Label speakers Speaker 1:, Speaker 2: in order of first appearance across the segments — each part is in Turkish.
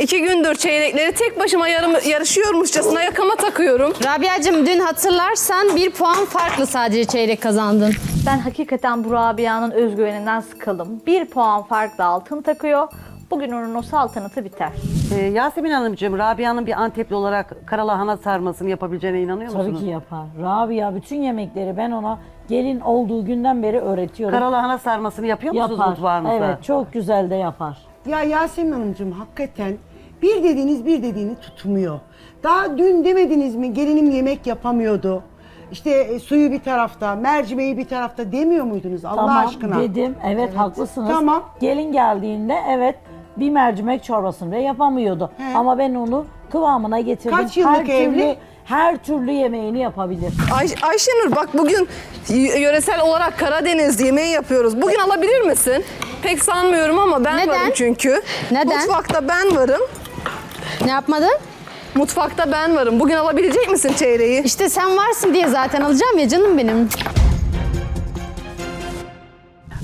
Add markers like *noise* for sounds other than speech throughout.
Speaker 1: İki gündür çeyrekleri tek başıma yarım, yarışıyormuşçasına yakama takıyorum.
Speaker 2: Rabia'cığım dün hatırlarsan bir puan farklı sadece çeyrek kazandın.
Speaker 3: Ben hakikaten bu Rabia'nın özgüveninden sıkıldım. Bir puan farkla altın takıyor. Bugün onun o saltanatı biter.
Speaker 4: Ee, Yasemin Hanımcığım, Rabia'nın bir Antepli olarak karalahana sarmasını yapabileceğine inanıyor musunuz?
Speaker 5: Tabii ki yapar. Rabia bütün yemekleri ben ona gelin olduğu günden beri öğretiyorum.
Speaker 4: Karalahana sarmasını yapıyor musunuz
Speaker 5: yapar.
Speaker 4: mutfağınızda?
Speaker 5: Evet çok güzel de yapar.
Speaker 6: Ya Yasemin Hanımcığım hakikaten bir dediğiniz bir dediğini tutmuyor. Daha dün demediniz mi gelinim yemek yapamıyordu. İşte e, suyu bir tarafta, mercimeği bir tarafta demiyor muydunuz Allah
Speaker 5: tamam
Speaker 6: aşkına?
Speaker 5: dedim. Evet, haklısınız.
Speaker 6: Tamam.
Speaker 5: Gelin geldiğinde evet bir mercimek çorbasını bile yapamıyordu.
Speaker 6: He.
Speaker 5: Ama ben onu kıvamına getirdim.
Speaker 6: Kaç yıllık
Speaker 5: her
Speaker 6: evli?
Speaker 5: Her türlü yemeğini yapabilir.
Speaker 1: Ay, Ayşenur bak bugün yöresel olarak Karadeniz yemeği yapıyoruz. Bugün alabilir misin? Pek sanmıyorum ama ben
Speaker 2: Neden?
Speaker 1: varım çünkü.
Speaker 2: Neden?
Speaker 1: Mutfakta ben varım.
Speaker 2: Ne yapmadın?
Speaker 1: Mutfakta ben varım. Bugün alabilecek misin çeyreği?
Speaker 2: İşte sen varsın diye zaten alacağım ya canım benim.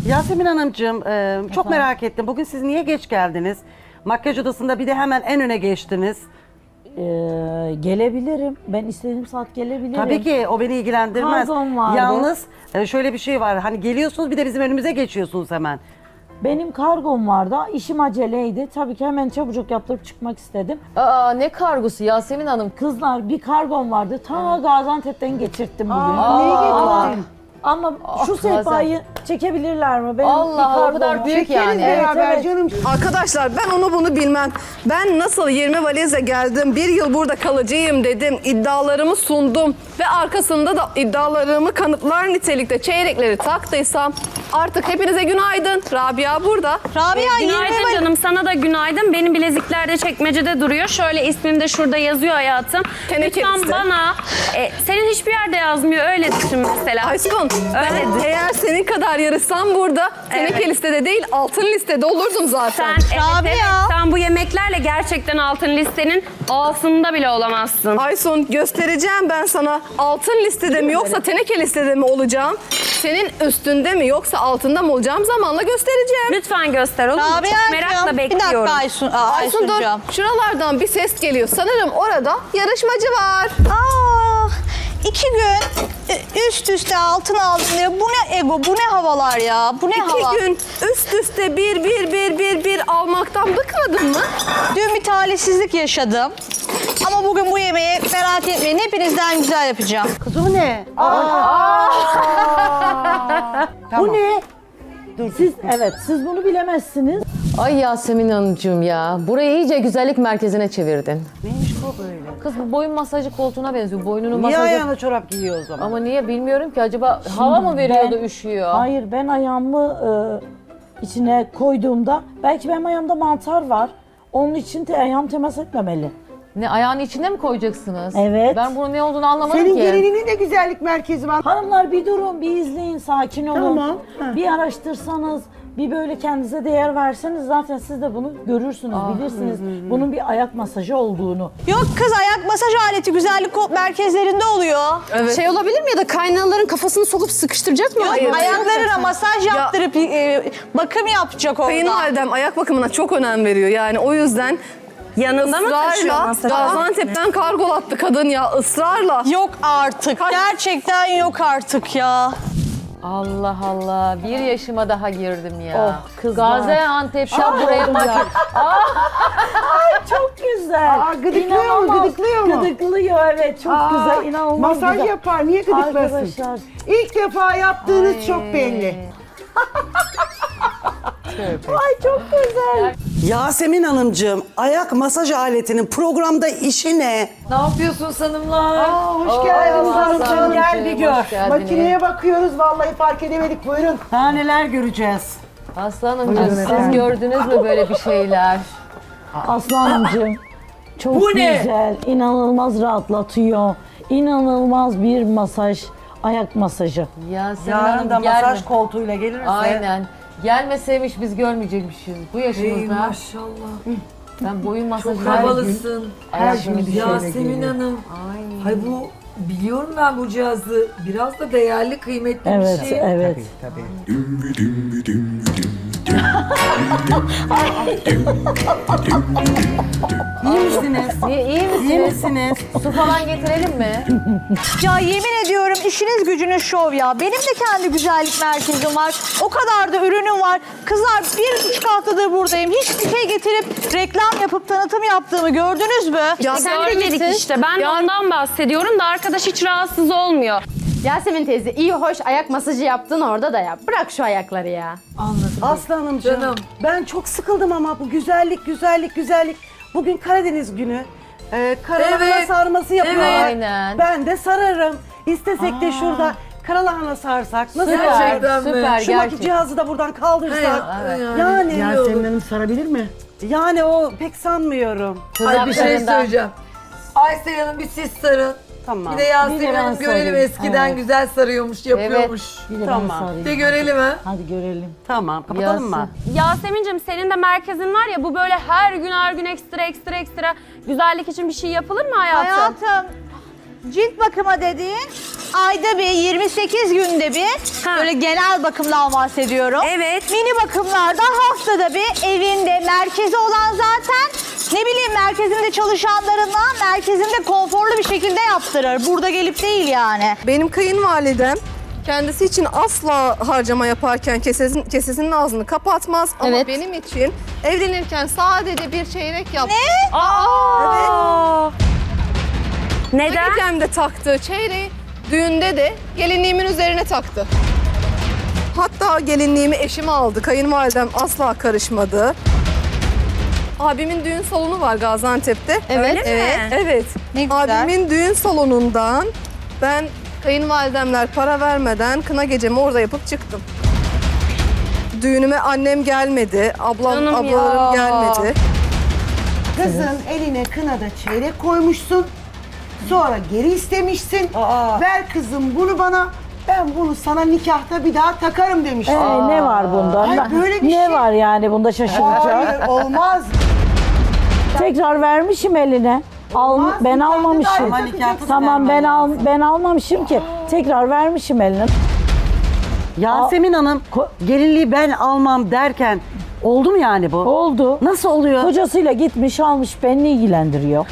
Speaker 4: Yasemin Hanımcığım, e, çok merak ettim. Bugün siz niye geç geldiniz? Makyaj odasında bir de hemen en öne geçtiniz.
Speaker 5: Ee, gelebilirim. Ben istediğim saat gelebilirim.
Speaker 4: Tabii ki o beni ilgilendirmez.
Speaker 5: Kargom vardı.
Speaker 4: Yalnız e, şöyle bir şey var. Hani geliyorsunuz bir de bizim önümüze geçiyorsunuz hemen.
Speaker 5: Benim kargom vardı. İşim aceleydi. Tabii ki hemen çabucak yaptırıp çıkmak istedim.
Speaker 7: Aa ne kargosu Yasemin Hanım?
Speaker 5: Kızlar bir kargom vardı. Ta Gaziantep'ten getirttim bugün.
Speaker 6: Neyi
Speaker 5: Ama,
Speaker 6: getirdin?
Speaker 5: Ama şu
Speaker 7: bazen.
Speaker 5: sehpayı çekebilirler mi? Benim
Speaker 7: Allah,
Speaker 5: bir
Speaker 7: o kadar büyük yani.
Speaker 6: beraber
Speaker 5: evet.
Speaker 6: canım.
Speaker 1: Arkadaşlar ben onu bunu bilmem. Ben nasıl 20 valizle geldim, bir yıl burada kalıcıyım dedim, iddialarımı sundum ve arkasında da iddialarımı kanıtlar nitelikte çeyrekleri taktıysam artık hepinize günaydın. Rabia burada.
Speaker 8: Rabia günaydın canım sana da günaydın. Benim bilezikler de çekmecede duruyor. Şöyle ismim de şurada yazıyor hayatım.
Speaker 1: Teneke
Speaker 8: Lütfen
Speaker 1: liste.
Speaker 8: bana e, senin hiçbir yerde yazmıyor öyle düşün mesela.
Speaker 1: Ben
Speaker 8: Öyle.
Speaker 1: eğer senin kadar yarışsam burada teneke listede değil altın listede olurdum zaten.
Speaker 8: Sen, evet, evet, sen bu yemeklerle gerçekten altın listenin altında bile olamazsın.
Speaker 1: Aysun göstereceğim ben sana altın listede mi yoksa teneke listede mi olacağım? Senin üstünde mi yoksa altında mı olacağım zamanla göstereceğim.
Speaker 8: Lütfen göster olur mu? Çok merakla
Speaker 3: Bir dakika
Speaker 8: bekliyorum.
Speaker 3: Aysun, Aa,
Speaker 1: Aysun dur şuralardan bir ses geliyor. Sanırım orada yarışmacı var.
Speaker 3: Aa, iki gün e, üst üste altın aldım diye. Bu ne ego, bu ne havalar ya? Bu ne hava?
Speaker 1: İki gün üst üste bir bir bir bir bir almaktan bıkmadın mı?
Speaker 3: Dün bir talihsizlik yaşadım. Ama bugün bu yemeği merak etmeyin. Hepinizden güzel yapacağım.
Speaker 4: Kız o ne?
Speaker 5: Bu ne? *laughs* Siz evet siz bunu bilemezsiniz.
Speaker 7: Ay Yasemin Hanımcığım ya. Burayı iyice güzellik merkezine çevirdin.
Speaker 4: Neymiş bu böyle?
Speaker 7: Kız bu boyun masajı koltuğuna benziyor. Boynunu
Speaker 4: Niye
Speaker 7: masajı...
Speaker 4: ayağına çorap giyiyor o zaman?
Speaker 7: Ama niye bilmiyorum ki acaba hava mı veriyor da üşüyor?
Speaker 5: Hayır ben ayağımı e, içine koyduğumda belki benim ayağımda mantar var. Onun için de ayağım temas etmemeli.
Speaker 7: Ne ayağın içine mi koyacaksınız?
Speaker 5: Evet.
Speaker 7: Ben bunun ne olduğunu anlamadım
Speaker 6: Senin
Speaker 7: ki.
Speaker 6: gelininin de güzellik merkezi var.
Speaker 5: Hanımlar bir durun, bir izleyin, sakin olun.
Speaker 6: Tamam, ha.
Speaker 5: Bir araştırsanız, bir böyle kendinize değer verseniz zaten siz de bunu görürsünüz, bilirsiniz. Bunun bir ayak masajı olduğunu.
Speaker 3: Yok kız ayak masaj aleti güzellik ko- merkezlerinde oluyor.
Speaker 2: Şey olabilir mi ya da kaynaların kafasını sokup sıkıştıracak mı?
Speaker 3: Yok, ayaklarına masaj yaptırıp e, bakım yapacak orada.
Speaker 1: Kayınvalidem ayak bakımına çok önem veriyor. Yani o yüzden
Speaker 8: Yanında mı taşıyor
Speaker 1: ısrarla? Gaziantep'ten kargolattı kadın ya ısrarla.
Speaker 3: Yok artık. Gerçekten yok artık ya.
Speaker 7: Allah Allah. Bir yaşıma daha girdim ya.
Speaker 5: Oh, kızlar.
Speaker 7: Gaziantep'ten buraya
Speaker 5: oldum
Speaker 7: mak-
Speaker 5: ya. Çok güzel.
Speaker 6: Aa, gıdıklıyor mu, gıdıklıyor mu?
Speaker 5: Gıdıklıyor evet, çok
Speaker 6: Aa,
Speaker 5: güzel, inanılmaz
Speaker 6: Masaj
Speaker 5: güzel.
Speaker 6: yapar niye gıdıklasın?
Speaker 5: Arkadaşlar.
Speaker 6: İlk defa yaptığınız çok belli.
Speaker 5: Ay çok güzel.
Speaker 4: Yasemin Hanımcığım, ayak masaj aletinin programda işi ne?
Speaker 7: Ne yapıyorsun hanımlar?
Speaker 6: Aa, hoş geldiniz hanımcığım
Speaker 7: Aslanım
Speaker 6: gel bir gör. Makineye bakıyoruz vallahi fark edemedik buyurun.
Speaker 4: Daha neler göreceğiz?
Speaker 7: Aslanımcığım siz gördünüz mü böyle bir şeyler?
Speaker 5: Aslanımcığım çok güzel, inanılmaz rahatlatıyor. İnanılmaz bir masaj, ayak masajı.
Speaker 7: Yasemin
Speaker 4: Yarın
Speaker 7: Hanım
Speaker 4: da
Speaker 7: gelme.
Speaker 4: masaj koltuğuyla gelirse.
Speaker 7: Aynen. Gelmeseymiş biz görmeyecekmişiz. Bu yaşımızda.
Speaker 9: maşallah.
Speaker 7: Ben boyun masajı
Speaker 9: Çok havalısın.
Speaker 7: Her gün
Speaker 9: Yasemin Hanım. Hay bu biliyorum ben bu cihazı. Biraz da değerli, kıymetli
Speaker 5: Evet,
Speaker 9: bir şey.
Speaker 5: evet.
Speaker 4: İyi misiniz?
Speaker 7: İyi, iyi misiniz?
Speaker 4: İyi misiniz?
Speaker 7: Su falan getirelim mi?
Speaker 3: Ya yemin ediyorum işiniz gücünüz şov ya. Benim de kendi güzellik merkezim var. O kadar da ürünüm var. Kızlar bir buçuk haftadır buradayım. Hiçbir şey getirip reklam yapıp tanıtım yaptığımı gördünüz mü?
Speaker 1: Ya
Speaker 8: Sen
Speaker 1: de
Speaker 8: görmedik işte. Ben de
Speaker 1: Ya-
Speaker 8: ondan bahsediyorum da arkadaş hiç rahatsız olmuyor.
Speaker 2: Yasemin teyze iyi hoş ayak masajı yaptın orada da ya. Bırak şu ayakları ya.
Speaker 9: Anladım.
Speaker 4: Aslı Hanımcığım,
Speaker 9: Canım.
Speaker 4: ben çok sıkıldım ama bu güzellik, güzellik, güzellik. Bugün Karadeniz günü. Ee, karalahana
Speaker 9: Evet.
Speaker 4: sarması yapıyorlar.
Speaker 9: Evet.
Speaker 7: Aynen.
Speaker 4: Ben de sararım. İstesek de şurada karalahana sarsak. Nasıl?
Speaker 7: Süper,
Speaker 9: Gerçekten mi?
Speaker 7: süper
Speaker 4: Şu maki
Speaker 7: gerçek.
Speaker 4: cihazı da buradan kaldırsak.
Speaker 9: Evet.
Speaker 4: Yani,
Speaker 6: Yasemin Hanım sarabilir mi?
Speaker 4: yani o pek sanmıyorum.
Speaker 9: Ay bir şey söyleyeceğim. Aysel Hanım bir siz sarın.
Speaker 4: Tamam.
Speaker 9: Bir de Yasemin
Speaker 5: Bir de ben
Speaker 9: Hanım görelim
Speaker 5: sarayım.
Speaker 9: eskiden
Speaker 5: Evet.
Speaker 9: güzel sarıyormuş, yapıyormuş.
Speaker 5: Bir de
Speaker 4: Tamam.
Speaker 5: ben sarayım.
Speaker 9: Bir de görelim ha.
Speaker 5: Hadi görelim.
Speaker 4: Tamam. Kapatalım mı?
Speaker 8: Yasemin'cim senin de merkezin var ya bu böyle her gün her gün ekstra ekstra ekstra güzellik için bir şey yapılır mı hayatım?
Speaker 3: Hayatım cilt bakıma dediğin ayda bir 28 günde bir
Speaker 8: Ha.
Speaker 3: böyle genel bakımdan bahsediyorum.
Speaker 8: Evet.
Speaker 3: Mini bakımlarda haftada bir evinde merkezi olan zaten ne bileyim merkezinde çalışanlarına merkezinde konforlu bir şekilde yaptırır. Burada gelip değil yani.
Speaker 1: Benim kayınvalidem kendisi için asla harcama yaparken kesesin, kesesinin ağzını kapatmaz. Ama
Speaker 2: Evet.
Speaker 1: benim için evlenirken sadece bir çeyrek yaptı.
Speaker 8: Aa! Neden?
Speaker 1: Gecemde taktığı çeyreği düğünde de gelinliğimin üzerine taktı. Hatta gelinliğimi eşime aldı. Kayınvalidem asla karışmadı. Abimin düğün salonu var Gaziantep'te.
Speaker 2: Evet.
Speaker 8: Öyle mi?
Speaker 1: Evet. Evet.
Speaker 3: Ne güzel.
Speaker 1: Abimin düğün salonundan ben kayınvalidemler para vermeden kına gecemi orada yapıp çıktım. Düğünüme annem gelmedi, ablam
Speaker 8: Canım
Speaker 1: ablalarım
Speaker 8: ya.
Speaker 1: gelmedi.
Speaker 6: Kızın eline kınada çeyrek koymuşsun. Sonra geri istemişsin.
Speaker 4: Aa.
Speaker 6: Ver kızım bunu bana. Ben bunu sana nikahta bir daha takarım demiştim.
Speaker 5: Ee, ne var bunda?
Speaker 6: Ay, böyle bir
Speaker 5: ne
Speaker 6: şey-
Speaker 5: var yani bunda şaşıracak?
Speaker 6: Hayır olmaz.
Speaker 5: Tekrar vermişim eline. Al,
Speaker 6: Olmaz,
Speaker 5: ben
Speaker 6: nikahta
Speaker 5: almamışım.
Speaker 6: dahi
Speaker 5: Tamam ben al ben almamışım ki. Tekrar vermişim eline.
Speaker 4: Yasemin Hanım gelinliği ben almam derken oldu mu yani bu?
Speaker 5: Oldu.
Speaker 4: Nasıl oluyor?
Speaker 5: Kocasıyla gitmiş almış beni ilgilendiriyor.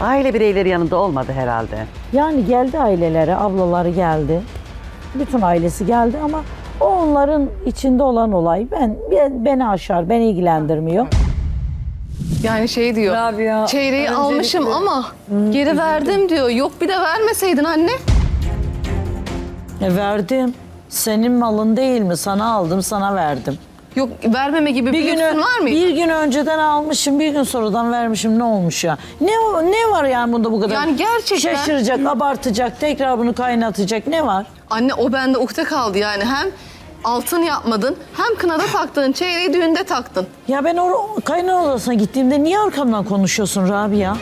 Speaker 4: Aile bireyleri yanında olmadı herhalde.
Speaker 5: Yani geldi aileleri, ablaları geldi. Bütün ailesi geldi ama o onların içinde olan olay. Ben, ben beni aşar, beni ilgilendirmiyor.
Speaker 1: Yani şey diyor.
Speaker 9: Rabia.
Speaker 1: Çeyreği
Speaker 9: öncelikle-
Speaker 1: almışım ama geri verdim diyor. Yok bir de vermeseydin anne.
Speaker 5: E verdim. Senin malın değil mi? Sana aldım, sana verdim.
Speaker 1: Yok vermeme gibi bir,
Speaker 5: Bir gün,
Speaker 1: lüksün var mı?
Speaker 5: bir gün önceden almışım, bir gün sonradan vermişim. Ne olmuş ya? Ne ne var yani bunda bu kadar?
Speaker 1: Yani gerçekten-
Speaker 5: Şaşıracak, abartacak, tekrar bunu kaynatacak ne var?
Speaker 1: Anne o bende ukde kaldı yani. Hem altın yapmadın hem kınada taktığın çeyreği düğünde taktın.
Speaker 5: Ya ben o kaynar odasına gittiğimde niye arkamdan konuşuyorsun Rabia?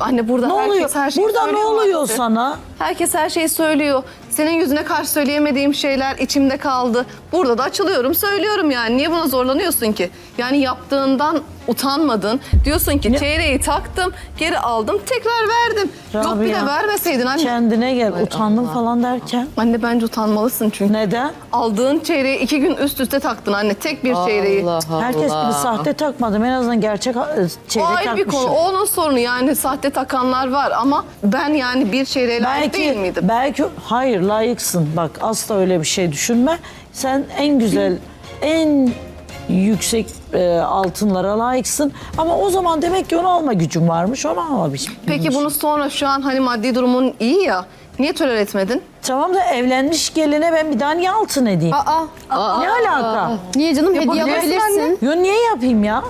Speaker 1: Anne burada
Speaker 5: Ne
Speaker 1: herkes
Speaker 5: oluyor?
Speaker 1: her şeyi
Speaker 5: Burada ne oluyor sana?
Speaker 1: Herkes her şeyi söylüyor. Senin yüzüne karşı söyleyemediğim şeyler içimde kaldı. Burada da açılıyorum, söylüyorum yani. Niye buna zorlanıyorsun ki? Yani yaptığından utanmadın. Diyorsun ki çeyreği taktım, geri aldım, tekrar verdim. Yok bir de
Speaker 5: Rabia,
Speaker 1: vermeseydin anne.
Speaker 5: Kendine gel, utandım falan derken.
Speaker 1: Anne bence utanmalısın çünkü.
Speaker 5: Neden?
Speaker 1: Aldığın çeyreği iki gün üst üste taktın anne. Tek bir çeyreği.
Speaker 5: Herkes gibi sahte takmadım. En azından gerçek e,
Speaker 1: O
Speaker 5: çeyrek
Speaker 1: ayrı bir
Speaker 5: takmışım.
Speaker 1: konu. O onun sorunu yani sahte takanlar var ama ben yani bir çeyreğe layık değil
Speaker 5: Belki,
Speaker 1: miydim?
Speaker 5: belki hayır layıksın. Bak asla öyle bir şey düşünme. Sen en güzel, en yüksek e, altınlara layıksın. Ama o zaman demek ki onu alma gücün varmış. Onu almamış.
Speaker 1: Peki bunu sonra şu an hani maddi durumun iyi ya. Niye törer etmedin?
Speaker 5: Tamam da evlenmiş geline ben bir daha niye altın edeyim?
Speaker 1: Aa,
Speaker 5: ne alaka?
Speaker 2: Niye canım hediye
Speaker 1: Yapabilirsin
Speaker 2: yapabilirsin?
Speaker 5: Yo niye yapayım ya?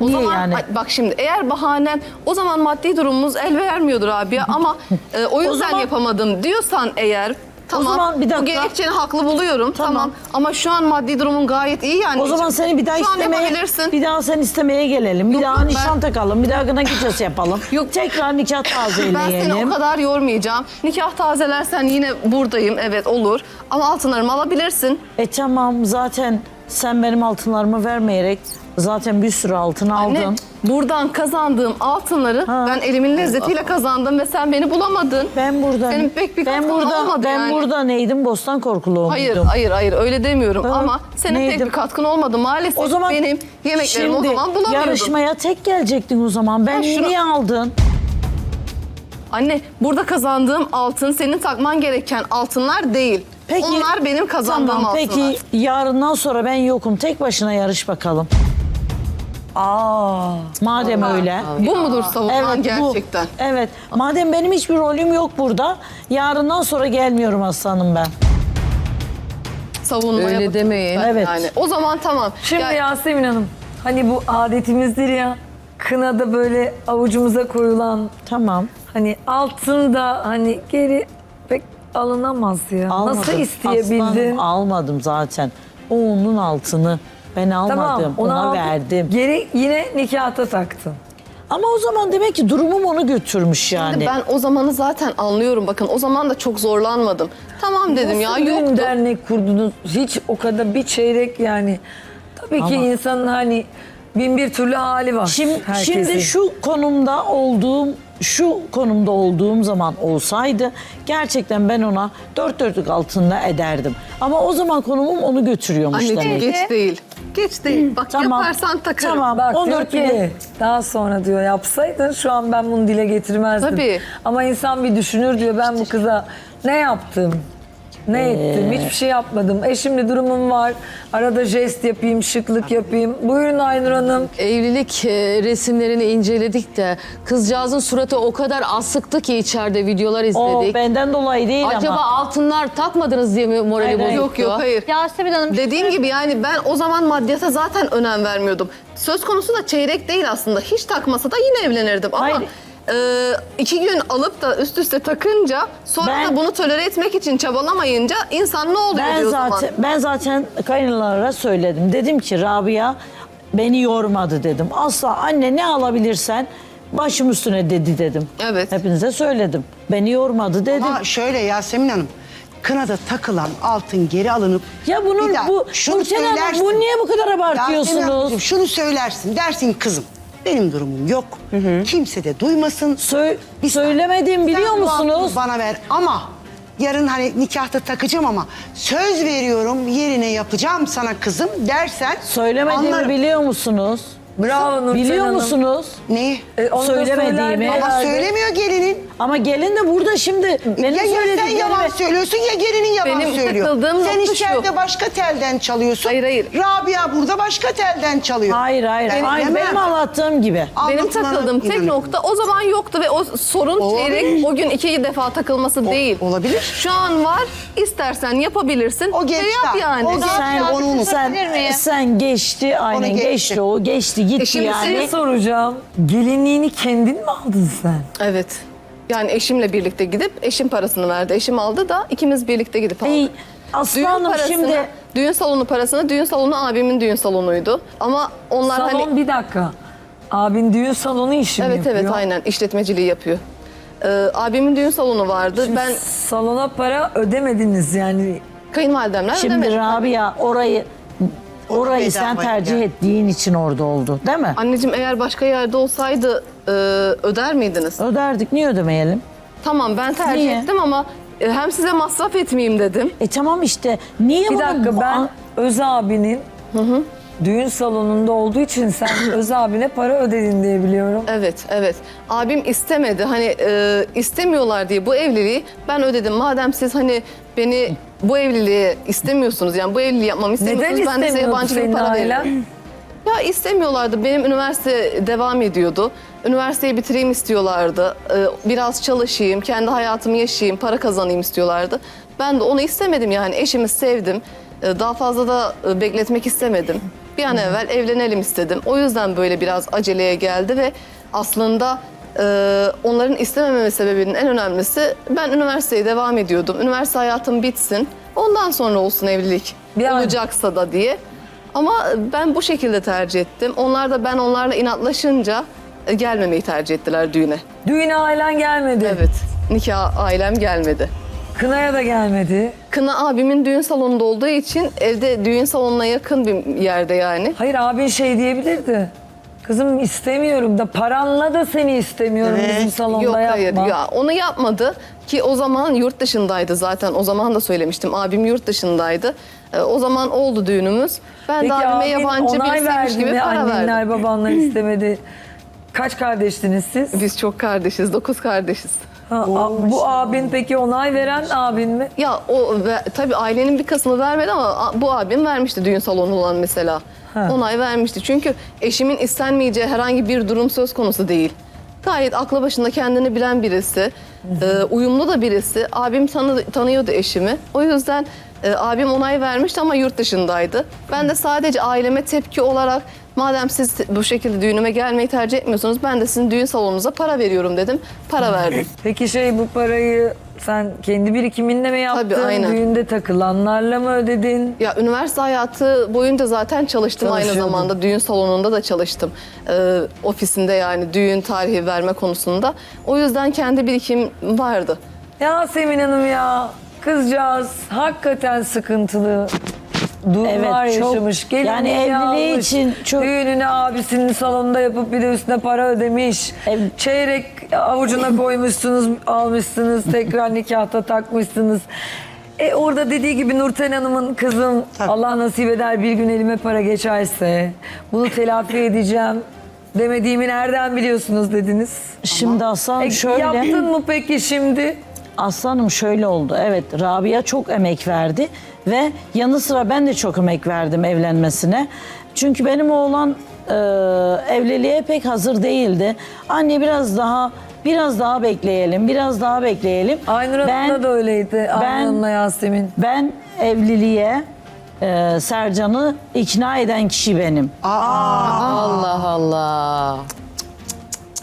Speaker 1: o
Speaker 5: Niye
Speaker 1: zaman
Speaker 5: yani?
Speaker 1: Ay, bak şimdi eğer bahanen o zaman maddi durumumuz el vermiyordur abi ama e, *laughs* o yüzden
Speaker 5: zaman-
Speaker 1: yapamadım diyorsan eğer tamam
Speaker 5: zaman bir dakika.
Speaker 1: bu gerekçeni haklı buluyorum tamam.
Speaker 5: Tamam.
Speaker 1: ama şu an maddi durumun gayet iyi yani.
Speaker 5: O zaman seni bir daha
Speaker 1: Şu
Speaker 5: istemeye, bir daha sen istemeye gelelim. Bir
Speaker 1: Yok,
Speaker 5: daha
Speaker 1: yok,
Speaker 5: nişan
Speaker 1: ben-
Speaker 5: takalım. Bir daha gına gecesi yapalım.
Speaker 1: Yok.
Speaker 5: Tekrar nikah
Speaker 1: Ben seni
Speaker 5: tazeleyelim.
Speaker 1: o kadar yormayacağım. Nikah tazelersen yine buradayım evet olur. Ama altınlarımı alabilirsin.
Speaker 5: E tamam zaten sen benim altınlarımı vermeyerek Zaten bir sürü altın
Speaker 1: Anne,
Speaker 5: aldın.
Speaker 1: buradan kazandığım altınları
Speaker 5: Ha.
Speaker 1: ben elimin lezzetiyle kazandım ve sen beni bulamadın.
Speaker 5: Ben burada
Speaker 1: Senin pek bir
Speaker 5: ben
Speaker 1: katkın
Speaker 5: burada
Speaker 1: olmadı
Speaker 5: ben
Speaker 1: yani.
Speaker 5: burada neydim? Bostan korkulu
Speaker 1: Hayır, hayır, hayır öyle demiyorum
Speaker 5: Ha,
Speaker 1: ama senin pek
Speaker 5: neydim?
Speaker 1: bir katkın olmadı. Maalesef
Speaker 5: O zaman
Speaker 1: benim yemeklerimi o
Speaker 5: şimdi
Speaker 1: zaman bulamıyordun.
Speaker 5: yarışmaya tek gelecektin o zaman. Ben
Speaker 1: Ha, şunu-
Speaker 5: niye aldın?
Speaker 1: Anne burada kazandığım altın senin takman gereken altınlar değil.
Speaker 5: Peki,
Speaker 1: Onlar benim kazandığım
Speaker 5: Tamam
Speaker 1: altınlar.
Speaker 5: peki yarından sonra ben yokum. Tek başına yarış bakalım.
Speaker 9: Aa.
Speaker 5: Madem öyle.
Speaker 1: Bu mudur savunan
Speaker 5: Evet bu.
Speaker 1: gerçekten?
Speaker 5: Evet. Madem benim hiçbir rolüm yok burada. Yarından sonra gelmiyorum aslanım ben.
Speaker 1: Savunmaya
Speaker 7: Öyle demeyin.
Speaker 5: Evet.
Speaker 1: Yani o zaman tamam.
Speaker 9: Şimdi
Speaker 1: Ya-
Speaker 9: Yasemin Hanım hani bu adetimizdir ya kınada böyle avucumuza koyulan
Speaker 5: Tamam.
Speaker 9: hani altın da hani geri pek alınamaz ya.
Speaker 5: Almadım.
Speaker 9: Nasıl isteyebildin?
Speaker 5: Aslanım almadım zaten. O onun altını ben almadım.
Speaker 9: Tamam
Speaker 5: Ona
Speaker 9: aldın.
Speaker 5: verdim.
Speaker 9: Geri yine nikahta taktın.
Speaker 5: Ama o zaman demek ki durumum onu götürmüş yani.
Speaker 1: Şimdi ben o zamanı zaten anlıyorum. Bakın o zaman da çok zorlanmadım. Tamam dedim ya
Speaker 9: Nasıl düğün
Speaker 1: yoktu.
Speaker 9: dernek kurdunuz? Hiç o kadar bir çeyrek yani. Tabii ki
Speaker 5: Ama-
Speaker 9: insanın hani bin bir türlü hali var.
Speaker 5: Şimdi,
Speaker 9: herkesin.
Speaker 5: şimdi şu konumda olduğum şu konumda olduğum zaman olsaydı gerçekten ben ona dört dörtlük altında ederdim. Ama o zaman konumum onu götürüyormuş
Speaker 1: Anneciğim
Speaker 5: demek.
Speaker 1: geç değil. Geç değil. Bak
Speaker 5: Tamam.
Speaker 1: yaparsan takarım.
Speaker 5: Tamam.
Speaker 9: Bak
Speaker 5: 14
Speaker 9: diyor ki daha sonra diyor yapsaydın şu an ben bunu dile getirmezdim.
Speaker 1: Tabii.
Speaker 9: Ama insan bir düşünür diyor ben bu kıza ne yaptım? Ne
Speaker 5: Ee.
Speaker 9: ettim? Hiçbir şey yapmadım. Eşimle durumum var. Arada jest yapayım, şıklık yapayım. Buyurun Aynur Hanım.
Speaker 7: Evlilik e, resimlerini inceledik de kızcağızın suratı o kadar asıktı ki içeride videolar
Speaker 5: O
Speaker 7: izledik.
Speaker 5: benden dolayı değil
Speaker 7: Acaba
Speaker 5: ama.
Speaker 7: altınlar takmadınız diye mi morali
Speaker 5: Hayır, hayır.
Speaker 7: bozuktu?
Speaker 1: Yok yok hayır.
Speaker 3: Yasemin Hanım
Speaker 1: Dediğim gibi yani ben o zaman maddiyata zaten önem vermiyordum. Söz konusu da çeyrek değil aslında. Hiç takmasa da yine evlenirdim ama
Speaker 5: Hayır.
Speaker 1: E, iki gün alıp da üst üste takınca sonra
Speaker 5: Ben-
Speaker 1: da bunu tolere etmek için çabalamayınca insan ne oluyor
Speaker 5: Ben
Speaker 1: diyor o
Speaker 5: zaten
Speaker 1: zaman.
Speaker 5: ben zaten kayınlara söyledim. Dedim ki Rabia beni yormadı dedim. Asla anne ne alabilirsen başım üstüne dedi dedim.
Speaker 1: Evet.
Speaker 5: Hepinize söyledim. Beni yormadı dedim.
Speaker 6: Ama şöyle Yasemin Hanım, kınada takılan altın geri alınıp...
Speaker 5: Ya bunun
Speaker 6: Bir daha
Speaker 5: bu
Speaker 6: şunu
Speaker 5: Nurten Hanım
Speaker 6: söylersin.
Speaker 5: bu niye bu kadar
Speaker 6: Yasemin
Speaker 5: abartıyorsunuz?
Speaker 6: Hanımcığım, şunu söylersin, dersin kızım benim durumum yok. Kimse de duymasın.
Speaker 5: Sö-
Speaker 6: Bir
Speaker 5: söylemediğimi biliyor musunuz?
Speaker 6: Bana ver ama yarın hani nikahta takacağım ama söz veriyorum yerine yapacağım sana kızım dersen
Speaker 5: Söylemediğimi
Speaker 6: anlarım.
Speaker 5: biliyor musunuz?
Speaker 9: Bravo Nurten
Speaker 5: Biliyor
Speaker 9: Hanım.
Speaker 5: musunuz?
Speaker 6: Neyi?
Speaker 9: E, onu da
Speaker 5: Söylemediğimi.
Speaker 9: söylerdi
Speaker 6: Ama söylemiyor gelinin.
Speaker 5: Ama gelin de burada şimdi benim
Speaker 6: ya, ya sen
Speaker 5: söylediklerimi-
Speaker 6: yalan söylüyorsun ya gelinin yalan
Speaker 1: Benim
Speaker 6: söylüyor.
Speaker 1: takıldığım
Speaker 6: Sen
Speaker 1: nokta
Speaker 6: içeride
Speaker 1: şu.
Speaker 6: başka telden çalıyorsun.
Speaker 1: Hayır, hayır.
Speaker 6: Rabia burada başka telden çalıyor.
Speaker 5: Hayır hayır.
Speaker 6: Ben
Speaker 5: Aynı
Speaker 6: demem.
Speaker 5: benim anlattığım gibi.
Speaker 1: Benim
Speaker 6: Anlatılanı
Speaker 1: takıldığım tek
Speaker 6: inanıyorum.
Speaker 1: nokta o zaman yoktu ve o sorun
Speaker 6: Olabilir.
Speaker 1: çeyrek o gün iki defa takılması değil.
Speaker 6: olabilir.
Speaker 1: Şu an var. istersen yapabilirsin.
Speaker 6: O
Speaker 1: ve
Speaker 6: geçti.
Speaker 1: yap yani.
Speaker 6: O geçti.
Speaker 5: Sen,
Speaker 6: onu unut.
Speaker 5: sen, sen geçti aynen
Speaker 6: geçti.
Speaker 5: geçti. o geçti gitti
Speaker 1: E şimdi
Speaker 5: yani.
Speaker 9: Şey soracağım. Gelinliğini kendin mi aldın sen?
Speaker 1: Evet. Yani eşimle birlikte gidip eşim parasını verdi. Eşim aldı da ikimiz birlikte gidip aldık.
Speaker 5: Ey,
Speaker 1: Düğün
Speaker 5: aslanım
Speaker 1: parasını,
Speaker 5: şimdi
Speaker 1: düğün salonu parasını, düğün salonu abimin düğün salonuydu. Ama onlar
Speaker 9: Salon
Speaker 1: hani...
Speaker 9: bir dakika. Abin düğün salonu işi mi
Speaker 1: Evet
Speaker 9: yapıyor?
Speaker 1: evet aynen işletmeciliği yapıyor. Ee, abimin düğün salonu vardı.
Speaker 9: Şimdi
Speaker 1: ben
Speaker 9: salona para ödemediniz yani.
Speaker 1: kayınvalidemler
Speaker 5: şimdi
Speaker 1: ödemedim.
Speaker 5: Rabia orayı orayı sen
Speaker 6: bedava
Speaker 5: tercih
Speaker 6: yani.
Speaker 5: ettiğin için orada oldu değil mi?
Speaker 1: Anneciğim eğer başka yerde olsaydı e, öder miydiniz?
Speaker 5: Öderdik niye ödemeyelim?
Speaker 1: Tamam ben tercih
Speaker 5: Niye?
Speaker 1: ettim ama e, hem size masraf etmeyeyim dedim.
Speaker 5: E tamam işte niye
Speaker 9: Bir
Speaker 5: bunu-
Speaker 9: dakika ben Öz abinin düğün salonunda olduğu için sen *coughs* Öz abine para ödedin diye biliyorum.
Speaker 1: Evet, evet. Abim istemedi. Hani e, istemiyorlar diye bu evliliği ben ödedim. Madem siz hani beni bu evliliğe istemiyorsunuz yani bu evliliği yapmamı istemiyorsunuz.
Speaker 9: Neden
Speaker 1: ben de size yabancı bir para veririm. Ya istemiyorlardı. Benim üniversite devam ediyordu. Üniversiteyi bitireyim istiyorlardı. Ee, Biraz çalışayım, kendi hayatımı yaşayayım, para kazanayım istiyorlardı. Ben de onu istemedim yani. Eşimi sevdim. Ee, Daha fazla da e, bekletmek istemedim. Bir an evvel evlenelim istedim. O yüzden böyle biraz aceleye geldi ve aslında e, onların istemememe sebebinin en önemlisi ben üniversiteye devam ediyordum. Üniversite hayatım bitsin. Ondan sonra olsun evlilik.
Speaker 9: Bir an-
Speaker 1: Olacaksa da diye. Ama ben bu şekilde tercih ettim. Onlar da ben onlarla inatlaşınca e, gelmemeyi tercih ettiler düğüne.
Speaker 9: Düğüne ailen gelmedi.
Speaker 1: Evet, nikah ailem gelmedi.
Speaker 9: Kınaya da gelmedi.
Speaker 1: Kına abimin düğün salonunda olduğu için evde düğün salonuna yakın bir yerde yani.
Speaker 9: Hayır abin şey diyebilirdi. Kızım istemiyorum da paranla da seni istemiyorum bizim salonda
Speaker 1: Yok
Speaker 9: yapma.
Speaker 1: hayır ya onu yapmadı ki o zaman yurt dışındaydı zaten o zaman da söylemiştim abim yurt dışındaydı. Ee, o zaman oldu düğünümüz. Ben
Speaker 9: Peki
Speaker 1: de abime
Speaker 9: abin
Speaker 1: yabancı
Speaker 9: onay
Speaker 1: birisiymiş
Speaker 9: verdi
Speaker 1: gibi
Speaker 9: mi?
Speaker 1: para
Speaker 9: Annenler
Speaker 1: verdim.
Speaker 9: babanlar istemedi. Kaç kardeştiniz siz?
Speaker 1: Biz çok kardeşiz, dokuz kardeşiz.
Speaker 9: Ha, a- bu abin peki onay veren abin mi?
Speaker 1: Ya o ve, tabii ailenin bir kısmı vermedi ama a- bu abim vermişti düğün salonu olan mesela. Onay vermişti. Çünkü eşimin istenmeyeceği herhangi bir durum söz konusu değil. Gayet aklı başında kendini bilen birisi, e, uyumlu da birisi. Abim tanı, tanıyordu eşimi. O yüzden e, abim onay vermişti ama yurt dışındaydı. Ben de sadece aileme tepki olarak madem siz bu şekilde düğünüme gelmeyi tercih etmiyorsunuz ben de sizin düğün salonunuza para veriyorum dedim. Para verdim. *laughs*
Speaker 9: Peki şey bu parayı sen kendi birikiminle mi yaptın?
Speaker 1: Tabii, aynen.
Speaker 9: Düğünde takılanlarla mı ödedin?
Speaker 1: Ya üniversite hayatı boyunca zaten çalıştım aynı zamanda. Düğün salonunda da çalıştım. Ee, ofisinde yani düğün tarihi verme konusunda. O yüzden kendi birikim vardı.
Speaker 9: Yasemin Hanım ya kızcağız hakikaten sıkıntılı durumlar
Speaker 5: Evet, çok-
Speaker 9: yaşamış. Gelinliği
Speaker 5: yani evliliği
Speaker 9: almış,
Speaker 5: için çok-
Speaker 9: Düğününü abisinin salonunda yapıp bir de üstüne para ödemiş.
Speaker 5: Ev-
Speaker 9: Çeyrek avucuna *laughs* koymuşsunuz, almışsınız, tekrar nikahta takmışsınız. E orada dediği gibi Nurten Hanım'ın kızım Allah nasip eder bir gün elime para geçerse bunu telafi edeceğim demediğimi nereden biliyorsunuz dediniz.
Speaker 5: Şimdi Aslan
Speaker 9: E,
Speaker 5: şöyle.
Speaker 9: Yaptın mı peki şimdi?
Speaker 5: Aslanım şöyle oldu. Evet Rabia çok emek verdi ve yanı sıra ben de çok emek verdim evlenmesine. Çünkü benim oğlan e, evliliğe pek hazır değildi. Anne biraz daha biraz daha bekleyelim, biraz daha bekleyelim.
Speaker 9: Aynur Hanım'da da öyleydi. Aynur Hanım'la Yasemin.
Speaker 5: Ben evliliğe e, Sercan'ı ikna eden kişi benim.
Speaker 7: Allah Allah.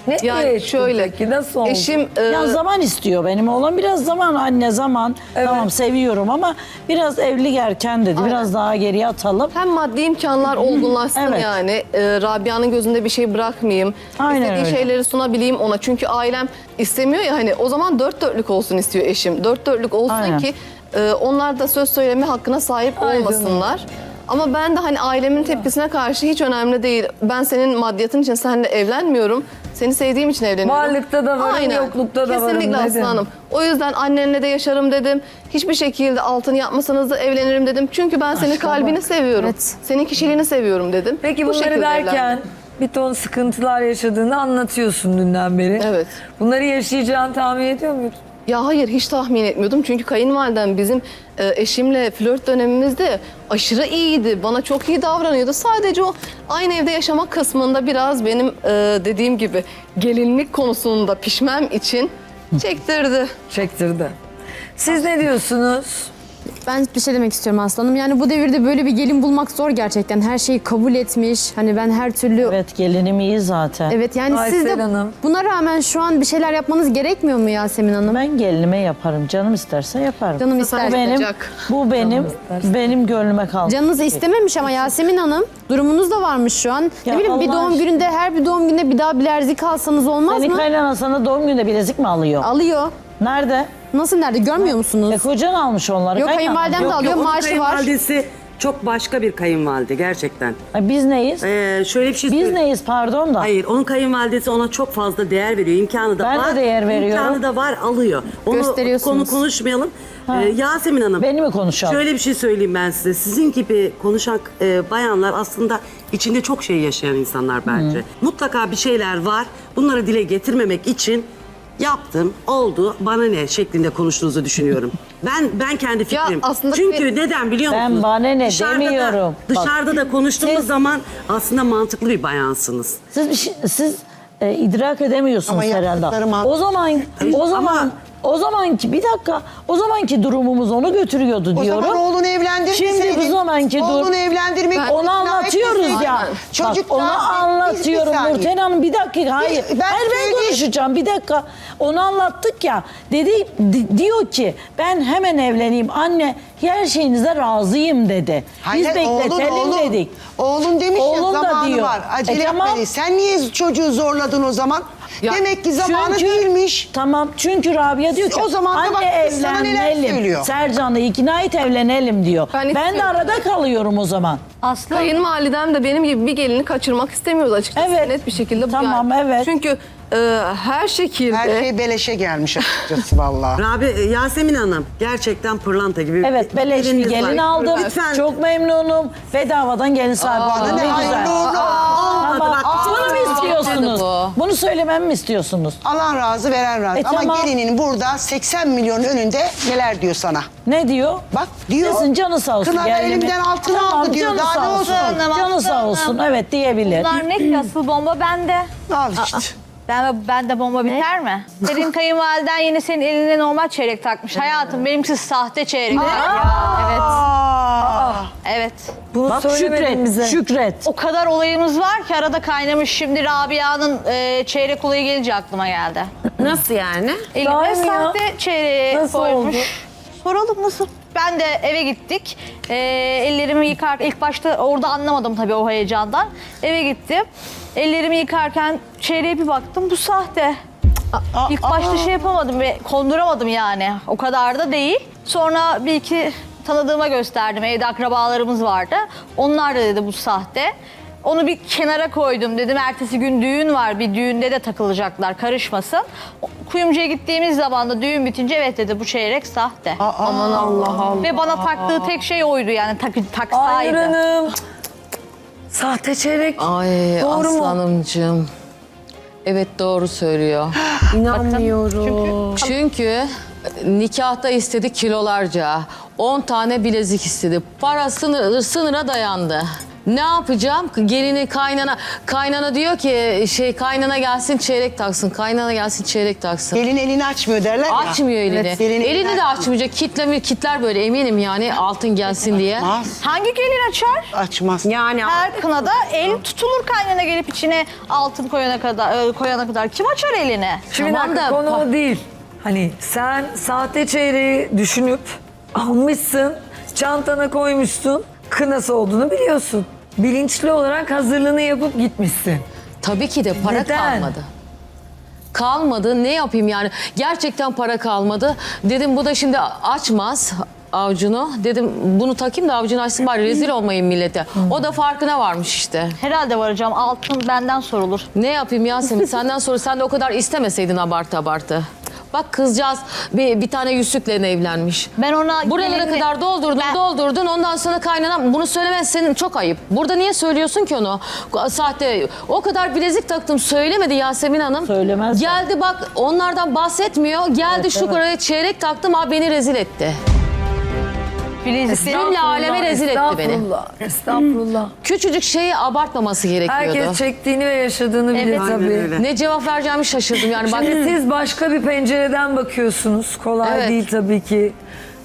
Speaker 9: Ne
Speaker 1: Yani
Speaker 9: ettin
Speaker 1: şöyle
Speaker 9: peki? Nasıl oldu?
Speaker 1: eşim e,
Speaker 5: Ya zaman istiyor benim oğlan. Biraz zaman anne zaman.
Speaker 9: Evet.
Speaker 5: Tamam seviyorum ama biraz evlilik erken dedi. Biraz daha geriye atalım.
Speaker 1: hem maddi imkanlar olgunlaşsın
Speaker 5: Evet.
Speaker 1: yani. E, Rabia'nın gözünde bir şey bırakmayayım.
Speaker 5: Aynen
Speaker 1: İstediği
Speaker 5: öyle.
Speaker 1: şeyleri sunabileyim ona. Çünkü ailem istemiyor ya hani o zaman dört dörtlük olsun istiyor eşim. Dört dörtlük olsun
Speaker 5: Aynen.
Speaker 1: ki e, onlar da söz söyleme hakkına sahip
Speaker 9: Ay canım.
Speaker 1: olmasınlar. Ama ben de hani ailemin tepkisine karşı hiç önemli değil. Ben senin maddiyatın için seninle evlenmiyorum. Seni sevdiğim için evleniyorum.
Speaker 9: Varlıkta da varım, yoklukta da varım
Speaker 1: Kesinlikle
Speaker 9: dedin.
Speaker 1: aslanım. O yüzden annenle de yaşarım dedim. Hiçbir şekilde altın yapmasanız da evlenirim dedim. Çünkü ben senin kalbini seviyorum.
Speaker 2: Evet.
Speaker 1: Senin kişiliğini seviyorum dedim.
Speaker 9: Peki
Speaker 1: Bu
Speaker 9: bunları derken
Speaker 1: evlendim.
Speaker 9: bir ton sıkıntılar yaşadığını anlatıyorsun dünden beri.
Speaker 1: Evet.
Speaker 9: Bunları yaşayacağını tahmin ediyor muydun?
Speaker 1: Ya hayır hiç tahmin etmiyordum. Çünkü kayınvalidem bizim e, eşimle flört dönemimizde aşırı iyiydi. Bana çok iyi davranıyordu. Sadece o aynı evde yaşamak kısmında biraz benim e, dediğim gibi gelinlik konusunda pişmem için çektirdi.
Speaker 9: Çektirdi. Siz ne diyorsunuz?
Speaker 2: Ben bir şey demek istiyorum aslanım. Yani bu devirde böyle bir gelin bulmak zor gerçekten. Her şeyi kabul etmiş. Hani ben her türlü
Speaker 5: Evet gelinim iyi zaten.
Speaker 2: Evet yani
Speaker 9: Aysel
Speaker 2: siz de
Speaker 9: Hanım.
Speaker 2: buna rağmen şu an bir şeyler yapmanız gerekmiyor mu Yasemin Hanım?
Speaker 5: Ben gelinime yaparım. Canım isterse yaparım.
Speaker 2: Canım
Speaker 5: bu
Speaker 2: ister.
Speaker 5: benim,
Speaker 1: Yapacak.
Speaker 5: bu benim, benim gönlüme kaldı.
Speaker 2: Canınız istememiş ama Yasemin Hanım durumunuz da varmış şu an.
Speaker 5: Ya
Speaker 2: ne bileyim bir
Speaker 5: Allah
Speaker 2: doğum
Speaker 5: aşkına.
Speaker 2: gününde her bir doğum gününde bir daha bilezik alsanız olmaz
Speaker 5: Senin
Speaker 2: mı?
Speaker 5: kaynana sana doğum gününde bilezik mi alıyor?
Speaker 2: Alıyor.
Speaker 5: Nerede?
Speaker 2: Nasıl nerede görmüyor musunuz?
Speaker 5: E kocan almış onları.
Speaker 2: Yok kayınvalidem de alıyor
Speaker 10: onun
Speaker 2: maaşı var.
Speaker 10: kayınvalidesi çok başka bir kayınvalide gerçekten.
Speaker 5: Ay, Biz neyiz?
Speaker 10: Ee, şöyle bir şey
Speaker 5: Biz
Speaker 10: söyleyeyim.
Speaker 5: neyiz pardon da.
Speaker 10: Hayır, onun kayınvalidesi ona çok fazla değer veriyor. İmkanı da
Speaker 5: Ben de
Speaker 10: var.
Speaker 5: değer veriyorum.
Speaker 10: İmkanı da var, alıyor. Onu
Speaker 2: Gösteriyorsunuz.
Speaker 10: konu konuşmayalım. Ee, Yasemin Hanım.
Speaker 5: Beni mi konuşalım?
Speaker 10: Şöyle bir şey söyleyeyim ben size. Sizin gibi konuşan e, bayanlar aslında içinde çok şey yaşayan insanlar bence. Mutlaka bir şeyler var. Bunları dile getirmemek için yaptım, oldu, bana ne şeklinde konuştuğunuzu düşünüyorum. ben ben kendi fikrim.
Speaker 1: aslında
Speaker 10: Çünkü
Speaker 1: bir-
Speaker 10: neden biliyor
Speaker 5: Ben
Speaker 10: musunuz?
Speaker 5: bana ne
Speaker 10: Dışarıda da-
Speaker 5: demiyorum. Bak,
Speaker 10: dışarıda da konuştuğumuz
Speaker 5: siz-
Speaker 10: zaman aslında mantıklı bir bayansınız.
Speaker 5: Siz bir şey- siz e, idrak edemiyorsunuz
Speaker 6: Ama
Speaker 5: herhalde.
Speaker 6: yaptıkları mantıklı.
Speaker 5: O zaman o zaman o zamanki bir dakika o zamanki durumumuz onu götürüyordu
Speaker 6: O
Speaker 5: diyorum.
Speaker 6: zaman oğlunu evlendirmeseydin.
Speaker 5: Şimdi bu zamanki dur.
Speaker 6: Oğlunu evlendirmek
Speaker 1: Ben-
Speaker 5: Onu
Speaker 6: ikna
Speaker 5: anlatıyoruz
Speaker 6: etmeseydin.
Speaker 5: ya.
Speaker 6: Çocuk
Speaker 5: Bak onu anlatıyorum
Speaker 6: Bir- bir saniye.
Speaker 5: Nurten Hanım bir dakika hayır.
Speaker 6: ben
Speaker 5: ben
Speaker 6: söyleyeyim.
Speaker 5: konuşacağım bir dakika. Onu anlattık ya. Dedi di- diyor ki ben hemen evleneyim anne her şeyinize razıyım dedi.
Speaker 6: Hayır,
Speaker 5: Biz bekletelim dedik.
Speaker 6: Oğlun demiş
Speaker 5: Oğlun
Speaker 6: ya
Speaker 5: da
Speaker 6: zamanı
Speaker 5: diyor.
Speaker 6: var. Acele
Speaker 5: E, tamam.
Speaker 6: Sen niye çocuğu zorladın o zaman?
Speaker 1: Ya,
Speaker 6: Demek ki zamanı
Speaker 5: Çünkü-
Speaker 6: değilmiş.
Speaker 5: Tamam çünkü Rabia diyor ki
Speaker 6: O zaman da bak kız sana neler söylüyor.
Speaker 5: Sercan'ı ikna et evlenelim diyor.
Speaker 1: Ben
Speaker 5: Ben, de
Speaker 1: istiyorum.
Speaker 5: arada kalıyorum o zaman.
Speaker 3: Aslı
Speaker 1: Kayınvalidem de benim gibi bir gelini kaçırmak istemiyordu açıkçası.
Speaker 5: Evet.
Speaker 1: Net bir şekilde bu
Speaker 5: Tamam,
Speaker 1: yani.
Speaker 5: evet.
Speaker 1: Çünkü e, her şekilde...
Speaker 6: Her şey beleşe gelmiş açıkçası vallahi. *laughs*
Speaker 10: Rabi, e, Yasemin Hanım gerçekten pırlanta gibi.
Speaker 5: Evet beleş bir gelin
Speaker 10: var.
Speaker 5: aldım.
Speaker 10: Lütfen.
Speaker 5: Çok memnunum. Bedavadan gelin sahibi oldum.
Speaker 6: ne
Speaker 5: güzel.
Speaker 10: Olmadı
Speaker 5: Tamam.
Speaker 10: bak.
Speaker 5: Bunu mu istiyorsunuz?
Speaker 1: bu.
Speaker 5: Bunu söylememi mi istiyorsunuz?
Speaker 6: Alan razı veren razı.
Speaker 5: E,
Speaker 6: Ama
Speaker 5: tamam.
Speaker 6: gelinin burada 80 milyon önünde neler diyor sana.
Speaker 5: Ne diyor?
Speaker 6: Bak diyor.
Speaker 5: Desin canı sağ olsun. Gelini.
Speaker 6: elimden altın aldı diyor.
Speaker 5: Canı
Speaker 6: Daha
Speaker 5: sağ
Speaker 6: ne
Speaker 5: olsun. Canı sağ olsun. Evet diyebilir.
Speaker 3: bunlar ne ki asıl bomba bende.
Speaker 6: Al işte.
Speaker 3: Ben, ben de bomba biter mi? Senin kayınvaliden yine senin eline normal çeyrek takmış. Hayatım benimkisi sahte çeyrek. Evet. Evet.
Speaker 9: Bunu
Speaker 5: Bak
Speaker 9: söylemedin
Speaker 5: şükret,
Speaker 9: bize.
Speaker 5: şükret.
Speaker 3: O kadar olayımız var ki arada kaynamış. Şimdi Rabia'nın e, çeyrek olayı gelince aklıma geldi.
Speaker 7: Nasıl yani?
Speaker 3: Elime
Speaker 9: Sahi mi ya?
Speaker 3: sahte çeyreği
Speaker 9: Nasıl
Speaker 3: koymuş.
Speaker 9: oldu?
Speaker 3: Soralım nasıl? Ben de eve gittik. Ee, ellerimi yıkar ilk başta orada anlamadım tabii o heyecandan. Eve gittim. Ellerimi yıkarken çeyreğe bir baktım bu sahte. İlk başta şey yapamadım ve konduramadım yani. O kadar da değil. Sonra bir iki tanıdığıma gösterdim. Evde akrabalarımız vardı. Onlar da dedi bu sahte. Onu bir kenara koydum dedim. Ertesi gün düğün var. Bir düğünde de takılacaklar. Karışmasın. Kuyumcuya gittiğimiz zaman da düğün bitince evet dedi bu çeyrek sahte.
Speaker 1: Aman Allah Allah.
Speaker 3: Ve bana taktığı tek şey oydu yani tak, taksaydı.
Speaker 9: Hanım. Sahte çeyrek.
Speaker 7: Ay
Speaker 9: Doğru mu?
Speaker 7: aslanımcığım. Evet doğru söylüyor. *gasps*
Speaker 9: İnanmıyorum.
Speaker 7: Çünkü nikahta istedi kilolarca. 10 tane bilezik istedi. Para sınır, sınıra dayandı. Ne yapacağım? Gelini kaynana kaynana diyor ki şey kaynana gelsin çeyrek taksın. Kaynana gelsin çeyrek taksın.
Speaker 6: Gelin elini açmıyor derler ya.
Speaker 7: Açmıyor elini.
Speaker 6: Evet, gelin
Speaker 7: elini de açmayacak. Kitlemi kitler böyle eminim yani altın gelsin diye.
Speaker 6: Açmaz.
Speaker 3: Hangi gelin açar?
Speaker 6: Açmaz.
Speaker 7: Yani
Speaker 3: Her kınada el tutulur kaynana gelip içine altın koyana kadar e, koyana kadar kim açar elini?
Speaker 9: Şimdi
Speaker 7: Tamam
Speaker 9: dakika,
Speaker 7: da-
Speaker 9: konu o değil. Hani sen sahte çeyreği düşünüp almışsın, çantana koymuşsun, kınası olduğunu biliyorsun. Bilinçli olarak hazırlığını yapıp gitmişsin.
Speaker 7: Tabii ki de para
Speaker 9: Neden?
Speaker 7: kalmadı. Kalmadı. Ne yapayım yani? Gerçekten para kalmadı. Dedim bu da şimdi açmaz avucunu. Dedim bunu takayım da avucunu açsın bari rezil olmayayım millete. O da farkına varmış işte.
Speaker 3: Herhalde varacağım altın benden sorulur.
Speaker 7: Ne yapayım Yasemin? Senden sonra sen de o kadar istemeseydin abartı abartı. Bak kızcağız bir, bir tane yüzükle evlenmiş.
Speaker 3: Ben ona
Speaker 7: Buralara
Speaker 3: gelinli-
Speaker 7: kadar doldurdun,
Speaker 3: Ben-
Speaker 7: doldurdun. Ondan sonra kaynana bunu söylemen senin çok ayıp. Burada niye söylüyorsun ki onu? Sahte. O kadar bilezik taktım söylemedi Yasemin Hanım.
Speaker 5: Söylemez.
Speaker 7: Geldi bak onlardan bahsetmiyor. Geldi şu kadar çeyrek taktım ha beni rezil etti.
Speaker 3: Bilezikleri
Speaker 7: Cümle aleme rezil etti beni.
Speaker 9: Estağfurullah, estağfurullah.
Speaker 7: Küçücük şeyi abartmaması gerekiyordu.
Speaker 9: Herkes çektiğini ve yaşadığını bilir
Speaker 3: Evet.
Speaker 9: tabii.
Speaker 10: Öyle.
Speaker 7: Ne cevap vereceğimi şaşırdım yani. Bak
Speaker 9: Şimdi siz başka bir pencereden bakıyorsunuz. Kolay
Speaker 7: Evet.
Speaker 9: değil tabii ki.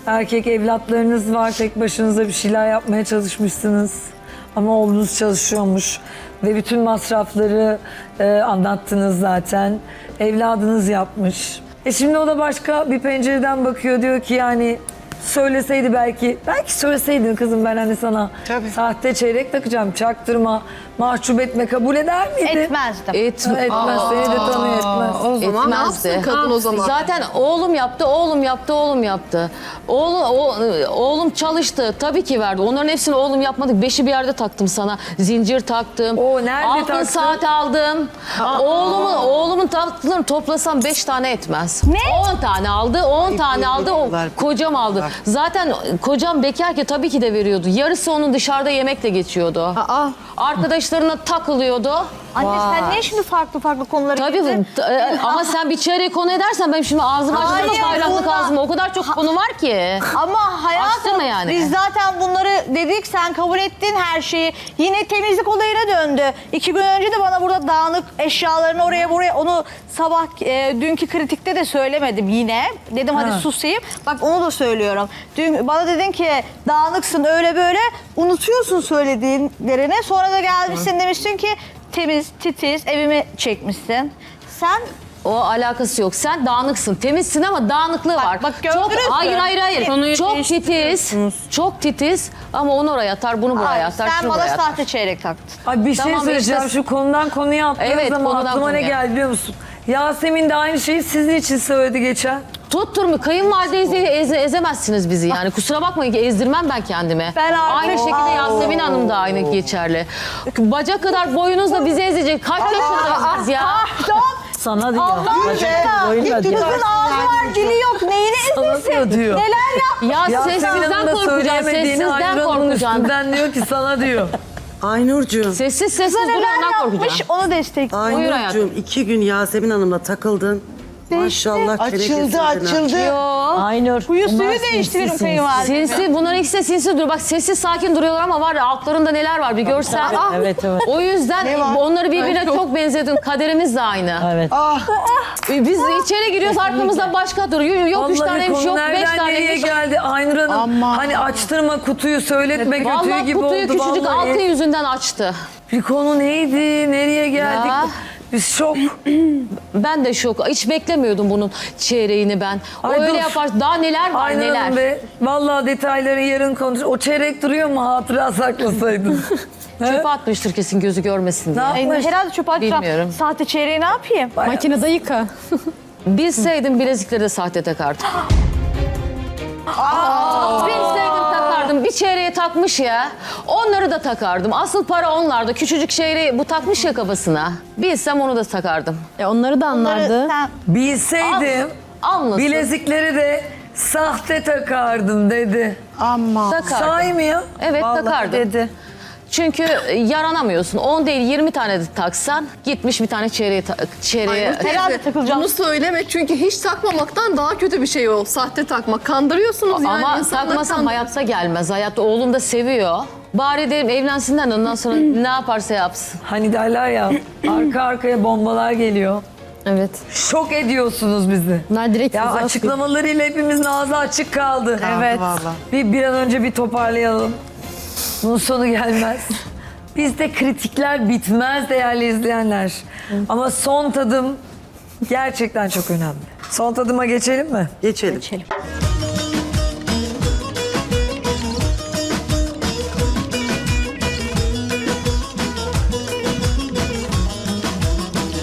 Speaker 9: Erkek evlatlarınız var. Tek başınıza bir şeyler yapmaya çalışmışsınız. Ama oğlunuz çalışıyormuş. Ve bütün masrafları e, anlattınız zaten. Evladınız yapmış. E şimdi o da başka bir pencereden bakıyor. Diyor ki yani söyleseydi belki. Belki söyleseydin kızım ben hani sana
Speaker 6: Tabii.
Speaker 9: sahte çeyrek takacağım. Çaktırma, mahcup etme kabul eder miydin?
Speaker 3: etmezdim.
Speaker 7: etme.
Speaker 9: Etmez. Seni de tanıyor etmez.
Speaker 1: O zaman ne
Speaker 7: Etmezdi.
Speaker 1: yapsın kadın o zaman?
Speaker 7: Zaten oğlum yaptı, oğlum yaptı, oğlum yaptı. Oğlum, o, oğlum çalıştı. Tabii ki verdi. Onların hepsini oğlum yapmadık. Beşi bir yerde taktım sana. Zincir taktım.
Speaker 9: Oo, nerede
Speaker 7: Altın
Speaker 9: taktın?
Speaker 7: saat aldım. Oğlumun, oğlumun taktıklarını toplasam beş tane etmez.
Speaker 3: Ne?
Speaker 7: On tane aldı, on tane aldı. O, kocam aldı. Zaten kocam bekarken tabii ki de veriyordu. Yarısı onun dışarıda yemekle geçiyordu.
Speaker 1: Aa.
Speaker 7: Arkadaşlarına takılıyordu.
Speaker 3: Anne sen niye şimdi farklı farklı konulara
Speaker 7: Tabii
Speaker 3: girdin?
Speaker 7: t- e, ama sen bir çeyreği konu edersen benim şimdi ağzım
Speaker 3: Hayır,
Speaker 7: açılır bayraklık
Speaker 3: bundan-
Speaker 7: ağzıma. O kadar çok konu var ki.
Speaker 3: Ama hayatım
Speaker 7: Açtırma yani.
Speaker 3: biz zaten bunları dedik sen kabul ettin her şeyi. Yine temizlik olayına döndü. İki gün önce de bana burada dağınık eşyalarını oraya buraya onu sabah e, dünkü kritikte de söylemedim yine. Dedim hadi
Speaker 9: Ha.
Speaker 3: susayım. Bak onu da söylüyorum. Dün bana dedin ki dağınıksın öyle böyle unutuyorsun söylediğinlerini. Sonra da gelmişsin demiştin ki temiz titiz evimi çekmişsin. Sen
Speaker 7: O alakası yok. Sen dağınıksın. Temizsin ama dağınıklığı
Speaker 3: Bak,
Speaker 7: var.
Speaker 3: bak
Speaker 7: çok,
Speaker 3: gördünüz mü?
Speaker 7: hayır hayır hayır.
Speaker 8: Konuyu
Speaker 7: çok titiz. Çok titiz ama onu oraya atar, bunu buraya
Speaker 3: Ay,
Speaker 7: atar,
Speaker 3: sen
Speaker 7: şunu
Speaker 3: bana
Speaker 7: buraya atar.
Speaker 3: sahte çeyrek taktın.
Speaker 9: Ay bir şey
Speaker 7: Tamam,
Speaker 9: söyleyeceğim.
Speaker 7: işte-
Speaker 9: Şu konudan konuya atlıyoruz
Speaker 7: Evet,
Speaker 9: ama
Speaker 7: konudan
Speaker 9: aklıma ne
Speaker 7: konuya.
Speaker 9: geldi biliyor musun? Yasemin de aynı şeyi sizin için söyledi geçen.
Speaker 7: Tutturmu kayınvalideyi eze, ezemezsiniz bizi yani. Kusura bakmayın ki ezdirmem ben kendime.
Speaker 3: Ben
Speaker 7: aynı şekilde Yasemin Hanım da aynı geçerli. Bacak kadar boyunuzla bizi ezecek. Kaç yaşındasınız ya?
Speaker 5: Sana diyor.
Speaker 3: Allah
Speaker 5: Bacak
Speaker 3: aşkına.
Speaker 5: boyunla
Speaker 3: Kızın ağzı var, dili yok. Neyini ezilsin?
Speaker 9: diyor.
Speaker 3: Neler yap?
Speaker 7: Ya sessizden korkacaksın, sessizden korkacaksın.
Speaker 9: üstünden diyor ki sana diyor. *laughs*
Speaker 10: Aynurcuğum.
Speaker 7: Sessiz sessiz dur
Speaker 3: Neler
Speaker 7: ondan
Speaker 3: yapmış
Speaker 7: korkacaksın.
Speaker 3: onu destek.
Speaker 7: Buyur
Speaker 10: Aynurcuğum
Speaker 7: hayatım.
Speaker 10: iki gün Yasemin Hanım'la takıldın. Maşallah
Speaker 6: Açıldı açıldı.
Speaker 5: Aynur. Bunlar
Speaker 3: suyu değiştiririm
Speaker 5: sinsi
Speaker 3: kayınvalide.
Speaker 7: Sinsi, bunların ikisi de sinsi duruyor. Bak sessiz sakin duruyorlar ama var ya altlarında neler var bir görsen.
Speaker 5: Evet, evet, evet.
Speaker 7: O yüzden onları birbirine çok benzedim. Kaderimiz de aynı.
Speaker 5: Evet.
Speaker 7: E, Biz içeri giriyoruz arkamızda başka duruyor. Yok üç taneymiş,
Speaker 9: konu
Speaker 7: yok beş
Speaker 9: nereden nereye
Speaker 7: taneymiş.
Speaker 9: geldi Aynur Hanım.
Speaker 6: Aman.
Speaker 9: Hani açtırma kutuyu söyletme kötüyü
Speaker 7: Vallahi
Speaker 9: gibi
Speaker 7: kutuyu
Speaker 9: oldu
Speaker 7: küçücük
Speaker 9: vallahi.
Speaker 7: altı yüzünden açtı.
Speaker 9: Bir konu neydi? Nereye geldik?
Speaker 7: Ya.
Speaker 9: Biz şok. *clears throat*
Speaker 7: Ben de şok. Hiç beklemiyordum bunun çeyreğini ben. O
Speaker 9: Ay
Speaker 7: öyle
Speaker 9: dur.
Speaker 7: yapar. Daha neler var
Speaker 9: Aynur
Speaker 7: neler.
Speaker 9: Hanım be. Vallahi detayları yarın konuş. O çeyrek duruyor mu? Hatıra saklasaydın. *laughs*
Speaker 7: Çöpe atmıştır kesin gözü görmesin diye.
Speaker 9: Ne yapmış?
Speaker 3: Herhalde çöp atacağım.
Speaker 7: Bilmiyorum.
Speaker 3: Sahte çeyreği ne yapayım?
Speaker 2: Makinede yıka. *laughs*
Speaker 7: Bilseydim bilezikleri de sahte takardım. Bilseydim takardım. Bir çeyreğe takmış ya. Onları da takardım. Asıl para onlarda. Küçücük çeyreği bu takmış ya kafasına. Bilsem onu da takardım.
Speaker 2: E onları da anlardı.
Speaker 3: Sen
Speaker 9: Bilseydim
Speaker 7: Anlasın.
Speaker 9: bilezikleri de sahte takardım dedi.
Speaker 6: Ama.
Speaker 7: takardım.
Speaker 9: Ya?
Speaker 7: Evet
Speaker 9: Vallahi
Speaker 7: takardım.
Speaker 9: dedi.
Speaker 7: Çünkü yaranamıyorsun. 10 değil 20 tane de taksan gitmiş bir tane çeyreğe, ta- çeyreğe
Speaker 3: herhalde takılacağım.
Speaker 1: Bunu söyleme çünkü hiç takmamaktan daha kötü bir şey o. Sahte takmak. Kandırıyorsunuz yani.
Speaker 7: Ama
Speaker 1: insanları
Speaker 7: takmasam
Speaker 1: kandır-
Speaker 7: hayatta gelmez. Hayatta oğlum da seviyor. Bari derim evlensinler de ondan sonra ne yaparsa yapsın.
Speaker 9: Hani derler ya arka arkaya bombalar geliyor.
Speaker 2: Evet.
Speaker 9: Şok ediyorsunuz bizi.
Speaker 2: Bunlar direkt
Speaker 9: Ya açıklamalarıyla hepimizin ağzı açık kaldı.
Speaker 6: Evet. Vallahi.
Speaker 9: Bir, bir an önce bir toparlayalım. Bunun sonu gelmez. Bizde kritikler bitmez değerli izleyenler. Ama son tadım gerçekten çok önemli. Son tadıma geçelim mi?
Speaker 10: Geçelim.
Speaker 3: geçelim.